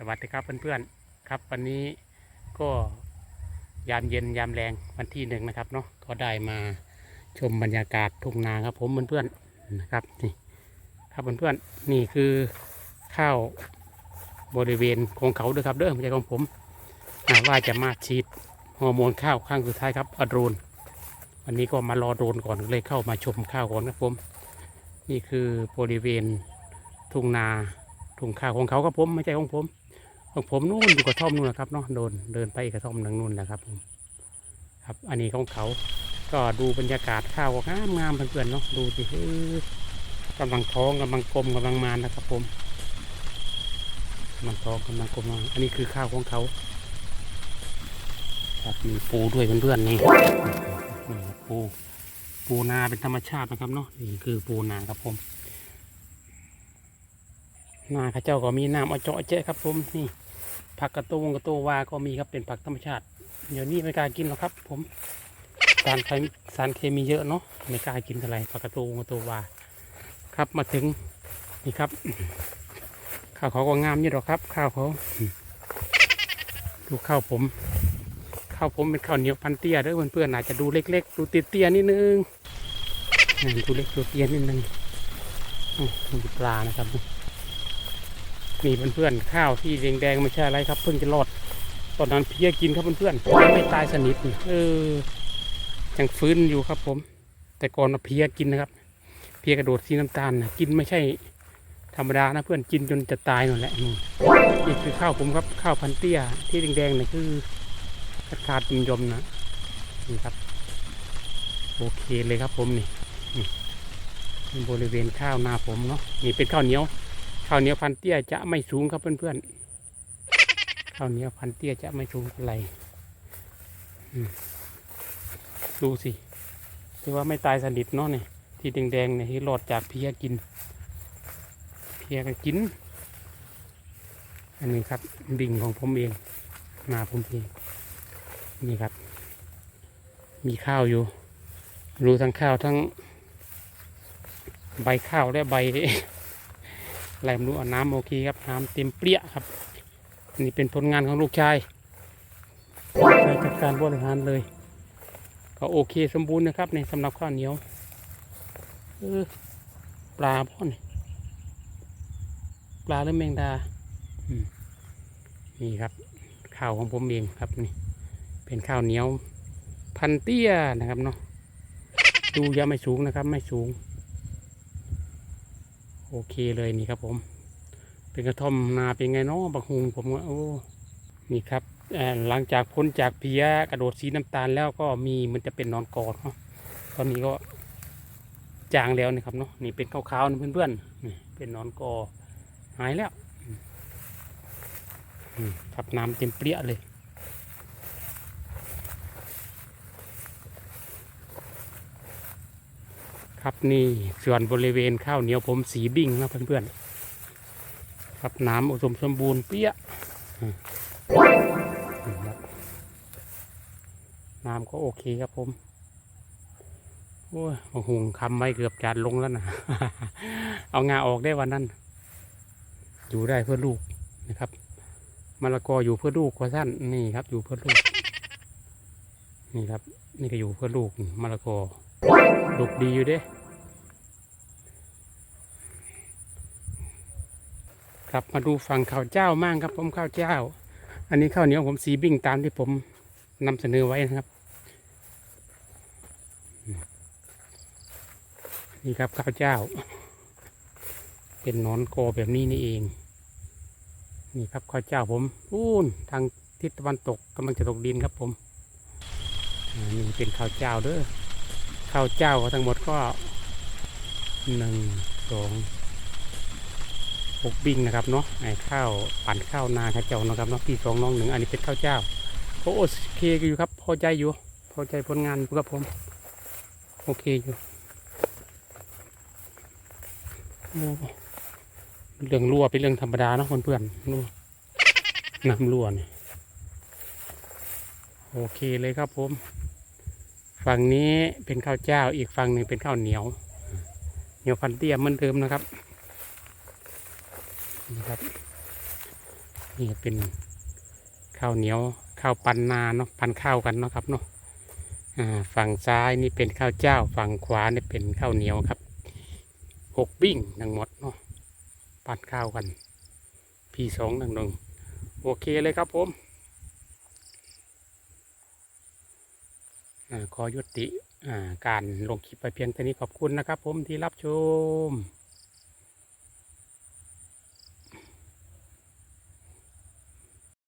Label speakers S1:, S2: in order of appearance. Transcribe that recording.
S1: สวัสดีครับเพื่อนๆครับ วันนี้ก็ยามเย็นยามแรงวันที่หนึ่งนะครับเนาะก็ได้มาชมบรรยากาศทุ่งนาครับ ผมเพื่อนๆนะครับนี่ครับเพื่อนๆนี่คือข้าวบริเวณของเขาด้วยครับเด้อไม่ใช่ของผมว่าจะมาฉีดฮอร์โมนข้าวข้างสุดท้ายครับอโดรนวันนี้ก็มารอโดรนก่อนเลยเข้ามาชมข้าวก่อนครับผม นี่คือบริเวณทุ่งนาถุงข้าวของเขาครับผมไม่ใช่ของผม ของผมนู่นอยู่กระท่อมนู่นนะครับเนาะโดนเดินไปอีกระท่อมหนึ่งนู่นนะครับผมครับอันนี้ของเขาก็ดูบรรยากาศข้าวก็งามงามๆเพื่อนๆเนาะดูสิเออกำลังท้องกำลังกลมกำลังมานนะครับ ผมกำลังท้องกำลังกลมอันนี้คือข้าวของเขาครับมีปูด้วยเพื่อนๆนี่นี่ปูปูนาเป็นธรรมชาตินะครับเนาะนี่คือปูนาครับผมนาข้าเจ้าก็มีน้ำเอาเจาะเจ๊ครับผมนี่ ผักกระตูงกระตูวาก็มีครับเป็นผักธรรมชาติ เดี๋ยวนี้ไม่กล้ากินหรอกครับ ผมสารเคมีสารเคมีเยอะเนาะไม่กล้ากินเท่าไหร่ผักกระตูงกระตูวาครับมาถึงนี่ครับ ข้าวเขาก็งามนี่หรอกครับ ข้าวเขาดูข้าวผมข้าวผมเป็นข้าวเหนียวพันเตี้ยเด้อเพื่อนๆอาจจะดูเล็กๆ ดูติดเตี้ยนิดนึงดูเล็กดูเตี้ยนิดนึงมดูปลานะครับ นี่เพื่อนๆข้าวที่แดงๆไม่ใช่อะไรครับ เพิ่งจะรอด ตอนนั้นเพียกินครับเพื่อนๆยังไม่ตายสนิทเออยังฟื้นอยู่ครับผม แต่ก่อนเพียกินนะครับ เพียกระโดดสีน้ำตาลนะกินไม่ใช่ธรรมดานะเพื่อนกินจนจะตายนั่นแหละนี่นี่คือข้าวผมครับข้าวพันเตี้ยที่แดงๆนี่คือขาดๆยมๆนะนี่ครับ โอเคเลยครับผมนี่นี่บริเวณข้าวนาผมเนาะนี่เป็นข้าวเหนียว ข้าวเหนียวพันเตี้ยจะไม่สูงครับเพื่อนๆข้าวเหนียวพันเตี้ยจะไม่สูงเท่าไหร่ดูสิถือว่าไม่ตายสนิทเนาะเนี่ยที่แดงๆเนี่ยที่หลอดจากเพียกิน เพียก็กิน อันนี้ครับดิ่งของผมเองนาผมเองนี่ครับ มีข้าวอยู่ รู้ทั้งข้าวทั้ง ใบข้าวและใบ อะไรไม่รู้เอาน้ำโอเคครับน้ำเต็มเปรี้ยครับนนี่เป็นผลงานของลูกชายใช้จัดการบริหารเลย ก็โอเคสมบูรณ์นะครับในสำหรับข้าวเหนียวเออปลาพ่อนปลาหรือแมงดาอืมนี่ครับ ข้าวของผมเองครับนี่ เป็นข้าวเหนียวพันเตี้ยนะครับเนาะดูยังไม่สูงนะครับ ไม่สูง โอเคเลยนี่ครับผม เป็นกระท่อมนาเป็นไงเนาะบักฮุงผมว่าโอ้นี่ครับหลังจากพ้นจากเพียกระโดดสีน้ำตาลแล้วก็มีมันจะเป็นนอนกอดเนาะตอนนี้ก็จางแล้วนะครับเนาะนี่เป็นขาวๆนะเพื่อนๆนี่เป็นนอนกอหายแล้วครับน้ำเต็มเปรี้ยเลย ครับนี่ส่วนบริเวณข้าวเหนียวผมสีบิ่งนะเพื่อนๆครับน้ำอุดมสมบูรณ์เปี้ยน้ำก็โอเคครับผมโอ้ยหุงคำไว้เกือบจานลงแล้วนะเอางาออกได้วันนั้น อยู่ได้เพื่อลูกนะครับมะละกออยู่เพื่อลูกกว่าสั้นนี่ครับ อยู่เพื่อลูก นี่ครับ นี่ก็อยู่เพื่อลูกมะละกอ ดกดีอยู่เด้ครับมาดูฝั่งข้าวเจ้ามั่งครับผมข้าวเจ้า อันนี้ข้าวเหนียวผมสีบิ่งตามที่ผมนำเสนอไว้นะครับ นี่ครับข้าวเจ้า เป็นหนอนโกแบบนี้นี่เอง นี่ครับข้าวเจ้าผมอู้นทางทิศตะวันตกกำลังจะตกดินครับผมนี่เป็นข้าวเจ้าเด้อ ข้าวเจ้าทั้งหมดก็หนึ่งสองหกบิงนะครับเนาะไอ้ข้าวปั่นข้าวนาข้าวเจ้านะครับเนาะพี่สองน้องหนึ่งอันนี้เป็นข้าวเจ้าโอเคอยู่ครับ พอใจอยู่ พอใจผลงานอยู่ครับผมโอเคอยู่เรื่องรั่วเป็นเรื่องธรรมดาเนาะเพื่อนๆรั่วน้ำรั่วเนี่ยโอเคเลยครับผม ฝั่งนี้เป็นข้าวเจ้าอีกฝั่งหนึ่งเป็นข้าวเหนียว เหนียวพันเตี้ยเหมือนเดิมนะครับนี่ครับ นี่เป็นข้าวเหนียวข้าวปันนาเนาะปันข้าวกันเนาะครับเนาะฝั่งซ้ายนี่เป็นข้าวเจ้า ฝั่งขวานี่เป็นข้าวเหนียวครับหกบิ้งทั้งหมดเนาะปันข้าวกันพี่สองหนึ่งหนึ่งโอเคเลยครับผมอา ขอยุติการลงคลิปไปเพียงเท่านี้ขอบคุณนะครับผมที่รับชม